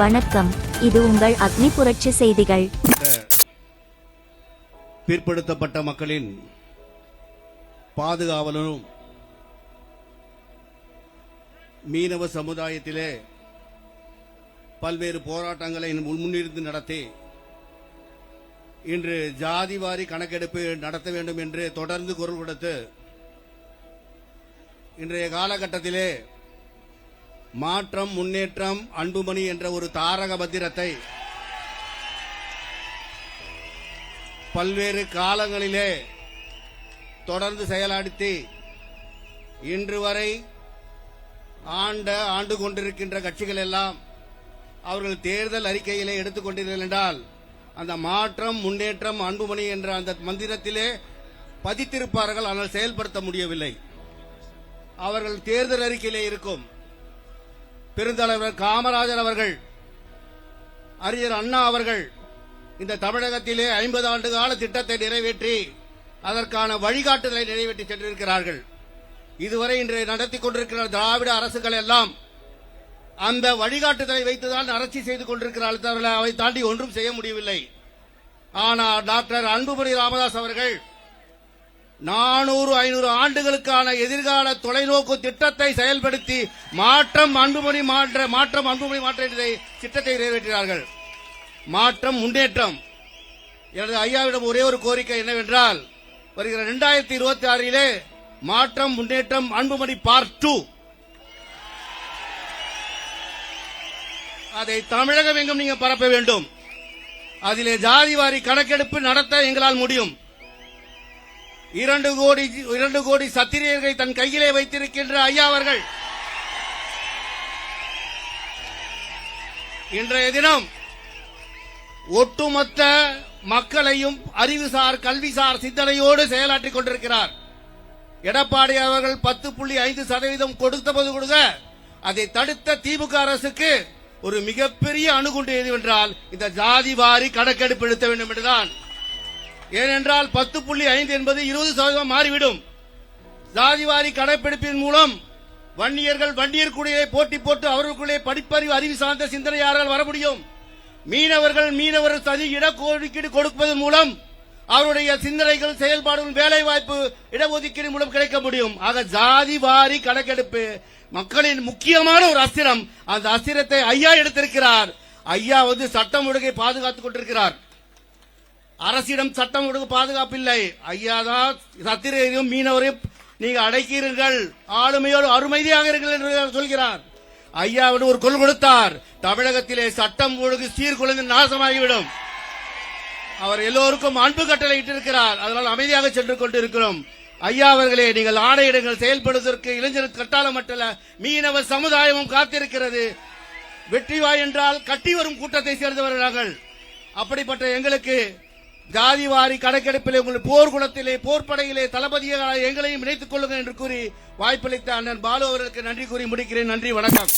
வணக்கம். இது உங்கள் அக்னி புரட்சி செய்திகள். பிற்படுத்தப்பட்ட மக்களின் பாதுகாவலரும் மீனவ சமுதாயத்திலே பல்வேறு போராட்டங்களை முன்னிருந்து நடத்தி இன்று ஜாதிவாரி கணக்கெடுப்பு நடத்த வேண்டும் என்று தொடர்ந்து குரல் கொடுத்து இன்றைய காலகட்டத்திலே மாற்றம் முன்னேற்றம் அன்புமணி என்ற ஒரு தாரக பத்திரத்தை பல்வேறு காலங்களிலே தொடர்ந்து செயலாடுத்தி இன்று வரை ஆண்ட ஆண்டு கொண்டிருக்கின்ற கட்சிகள் எல்லாம் அவர்கள் தேர்தல் அறிக்கையிலே எடுத்துக்கொண்டீர்கள் என்றால் அந்த மாற்றம் முன்னேற்றம் அன்புமணி என்ற அந்த மந்திரத்திலே பதித்திருப்பார்கள். ஆனால் செயல்படுத்த முடியவில்லை. அவர்கள் தேர்தல் அறிக்கையிலே இருக்கும். பெருந்தலைவர் காமராஜர் அவர்கள் அறிஞர் அண்ணா அவர்கள் இந்த தமிழகத்திலே ஐம்பது ஆண்டு கால திட்டத்தை நிறைவேற்றி அதற்கான வழிகாட்டுதலை நிறைவேற்றி சென்றிருக்கிறார்கள். இதுவரை இன்று நடத்தி கொண்டிருக்கிற திராவிட அரசுகள் எல்லாம் அந்த வழிகாட்டுதலை வைத்துதான் அரசு செய்து கொண்டிருக்கிறார்கள் தவிர அவை தாண்டி ஒன்றும் செய்ய முடியவில்லை. ஆனால் டாக்டர் அன்புமணி ராமதாஸ் அவர்கள் நானூறு ஐநூறு ஆண்டுகளுக்கான எதிர்கால தொலைநோக்கு திட்டத்தை செயல்படுத்தி மாற்றம் அன்புமணி மாற்ற மாற்றம் அன்புமணி மாற்ற திட்டத்தை நிறைவேற்றினார்கள். மாற்றம் முன்னேற்றம். எனது ஐயாவிடம் ஒரே ஒரு கோரிக்கை என்னவென்றால் வருகிற இரண்டாயிரத்தி இருபத்தி ஆறிலே மாற்றம் முன்னேற்றம் அன்புமணி பார்ட் டூ அதை தமிழகம் எங்கும் நீங்க பரப்ப வேண்டும். அதிலே ஜாதிவாரி கணக்கெடுப்பு நடத்த எங்களால் முடியும். இரண்டு கோடி இரண்டு கோடி சத்திரியர்களை தன் கையிலே வைத்திருக்கின்ற ஐயா அவர்கள். இன்றைய தினம் ஒட்டுமொத்த மக்களையும் அறிவுசார் கல்விசார் சிந்தனையோடு செயலாற்றிக் கொண்டிருக்கிறார். எடப்பாடி அவர்கள் பத்து புள்ளி ஐந்து சதவீதம் கொடுத்தபோது கொடுக்க அதை தடுத்த திமுக அரசுக்கு ஒரு மிகப்பெரிய அணுகுண்டு எதுவென்றால் இந்த ஜாதி வாரி கணக்கெடுப்பு எடுத்த வேண்டும் என்றுதான். ஏனென்றால் பத்து புள்ளி ஐந்து என்பது இருபது சதவீதம் மாறிவிடும். ஜாதிவாரி கடைப்பிடிப்பின் மூலம் வன்னியர்கள் வன்னியர் குடியை போட்டி போட்டு அவர்களுக்குள்ளே படிப்பறிவு அறிவு சார்ந்த சிந்தனையாளர்கள் வர முடியும்? மீனவர்கள் மீனவர் சதி இடஒதுக்கீடு கொடுப்பதன் மூலம் அவருடைய சிந்தனைகள் செயல்பாடுகள் வேலை வாய்ப்பு இடஒதுக்கீடு மூலம் கிடைக்க முடியும். ஆக ஜாதி வாரி கணக்கெடுப்பு மக்களின் முக்கியமான ஒரு அஸ்திரம். அந்த அஸ்திரத்தை ஐயா எடுத்திருக்கிறார். ஐயா வந்து சட்டம் ஒழுங்கை பாதுகாத்துக் கொண்டிருக்கிறார். அரசிடம் சட்டம் ஒழுங்கு பாதுகாப்பில்லை. ஐயாதான் சத்திரையும் மீனவரையும் நீங்க அடைக்கிறீர்கள் ஆளுமையோடு அருமைதியாக இருங்கள் என்று சொல்கிறார். ஐயாவிடம் ஒரு கொள் கொடுத்தார். தமிழகத்திலே சட்டம் ஒழுங்கு சீர்குலைந்து நாசமாகிவிடும். அவர் எல்லோருக்கும் அன்பு கட்டளை இட்டிருக்கிறார். அதனால் அமைதியாக சென்று கொண்டிருக்கிறோம். ஐயா அவர்களே நீங்கள் ஆணையிடங்கள் செயல்படுவதற்கு இளைஞர் கட்டாளம் மட்டுமல்ல மீனவ சமுதாயமும் காத்திருக்கிறது. வெற்றி வாய் என்றால் கட்டி வரும் கூட்டத்தை சேர்ந்தவர்கள் அப்படிப்பட்ட எங்களுக்கு ஜாதி வாரி கணக்கெடுப்பிலே உங்கள் போர்க்குளத்திலே போர்ப்படையிலே தளபதியாக எங்களையும் இணைத்துக் கொள்ளுங்கள் என்று கூறி வாய்ப்பளித்த அண்ணன் பாலு அவர்களுக்கு நன்றி கூறி முடிக்கிறேன். நன்றி வணக்கம்.